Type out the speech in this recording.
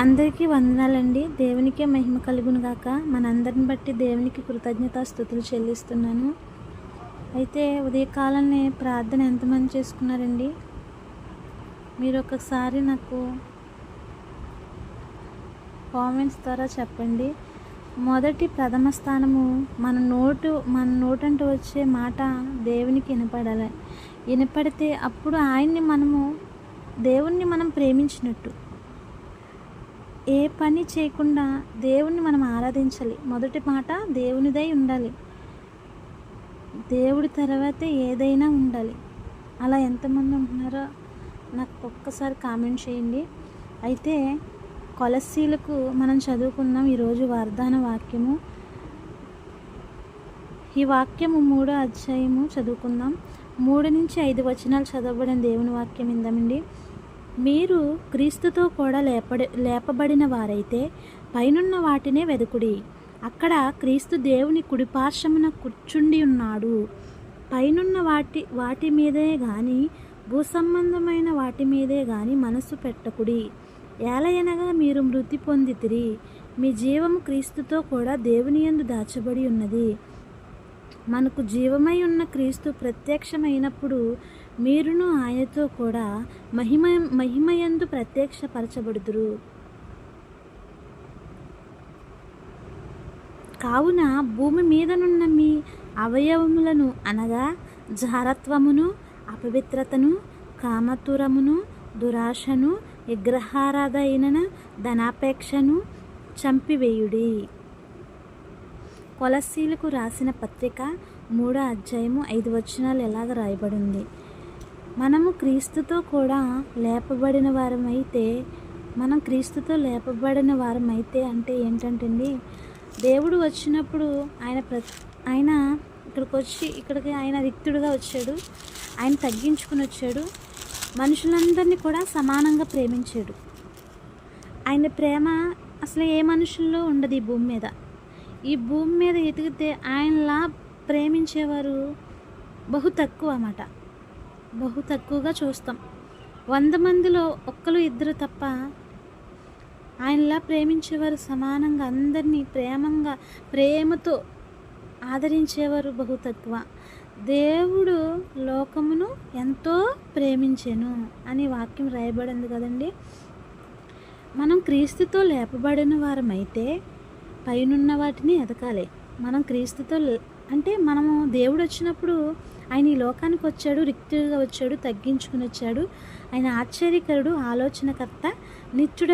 అందరికీ వందనాలండి. దేవునికే మహిమ కలుగును గాక మనందరిని బట్టి దేవునికి కృతజ్ఞతాస్థుతులు చెల్లిస్తున్నాను. అయితే ఉదయకాలాన్ని ప్రార్థన ఎంతమంది చేసుకున్నారండి? మీరు ఒకసారి నాకు కామెంట్స్ ద్వారా చెప్పండి. మొదటి ప్రథమ స్థానము మన నోటు మన నోటంటూ వచ్చే మాట దేవునికి వినపడాలి. వినపడితే అప్పుడు ఆయన్ని మనము దేవుణ్ణి మనం ప్రేమించినట్టు. ఏ పని చేయకుండా దేవుణ్ణి మనం ఆరాధించాలి. మొదటి మాట దేవునిదై ఉండాలి. దేవుడి తర్వాతే ఏదైనా ఉండాలి. అలా ఎంతమంది ఉంటున్నారో నాకు ఒక్కసారి కామెంట్ చేయండి. అయితే కొలసీలకు మనం చదువుకుందాం ఈరోజు వార్ధాన వాక్యము. ఈ వాక్యము మూడో అధ్యాయము చదువుకుందాం. మూడు నుంచి ఐదు వచనాలు చదవబడిన దేవుని వాక్యం ఇందామండి మీరు క్రీస్తుతో కూడా లేపడి లేపబడిన వారైతే పైనున్న వాటినే వెదుకుడి. అక్కడ క్రీస్తు దేవుని కుడిపార్శ్వమున కూర్చుండి ఉన్నాడు. పైనున్న వాటి వాటి మీదే గాని భూసంబంధమైన వాటి మీదే గాని మనసు పెట్టకుడి. ఏలయనగా మీరు మృతి పొందితిరి. మీ జీవం క్రీస్తుతో కూడా దేవుని యందు దాచబడి ఉన్నది. మనకు జీవమై ఉన్న క్రీస్తు ప్రత్యక్షమైనప్పుడు మీరును ఆయనతో కూడా మహిమ మహిమయందు ప్రత్యక్షపరచబడుదురు. కావున భూమి మీదనున్న మీ అవయవములను అనగా జారత్వమును అపవిత్రతను కామతురమును దురాశను విగ్రహారాధైన ధనాపేక్షను చంపివేయుడి. కొలసీలకు రాసిన పత్రిక మూడో అధ్యాయము ఐదు వచనాలు ఎలాగ రాయబడింది? మనము క్రీస్తుతో కూడా లేపబడిన వారమైతే మనం క్రీస్తుతో లేపబడిన వారమైతే అంటే ఏంటంటండి దేవుడు వచ్చినప్పుడు ఆయన ప్ర ఆయన ఇక్కడికి వచ్చి ఇక్కడికి ఆయన రిక్తుడుగా వచ్చాడు ఆయన తగ్గించుకుని వచ్చాడు మనుషులందరినీ కూడా సమానంగా ప్రేమించాడు. ఆయన ప్రేమ అసలు ఏ మనుషుల్లో ఉండదు ఈ భూమి మీద. ఈ భూమి మీద ఎతికితే ఆయనలా ప్రేమించేవారు బహు తక్కువ అన్నమాట. బహు తక్కువగా చూస్తాం. వంద మందిలో ఒక్కరు ఇద్దరు తప్ప ఆయనలా ప్రేమించేవారు సమానంగా అందరినీ ప్రేమంగా ప్రేమతో ఆదరించేవారు బహు తక్కువ. దేవుడు లోకమును ఎంతో ప్రేమించెను అని వాక్యం రాయబడింది కదండి. మనం క్రీస్తుతో లేపబడిన వారమైతే పైనున్న వాటిని ఎదకాలి. మనం క్రీస్తుతో అంటే మనము దేవుడు వచ్చినప్పుడు ఆయన ఈ లోకానికి వచ్చాడు రిక్తుడిగా వచ్చాడు తగ్గించుకుని వచ్చాడు. ఆయన ఆశ్చర్యకరుడు ఆలోచనకర్త నిత్యుడ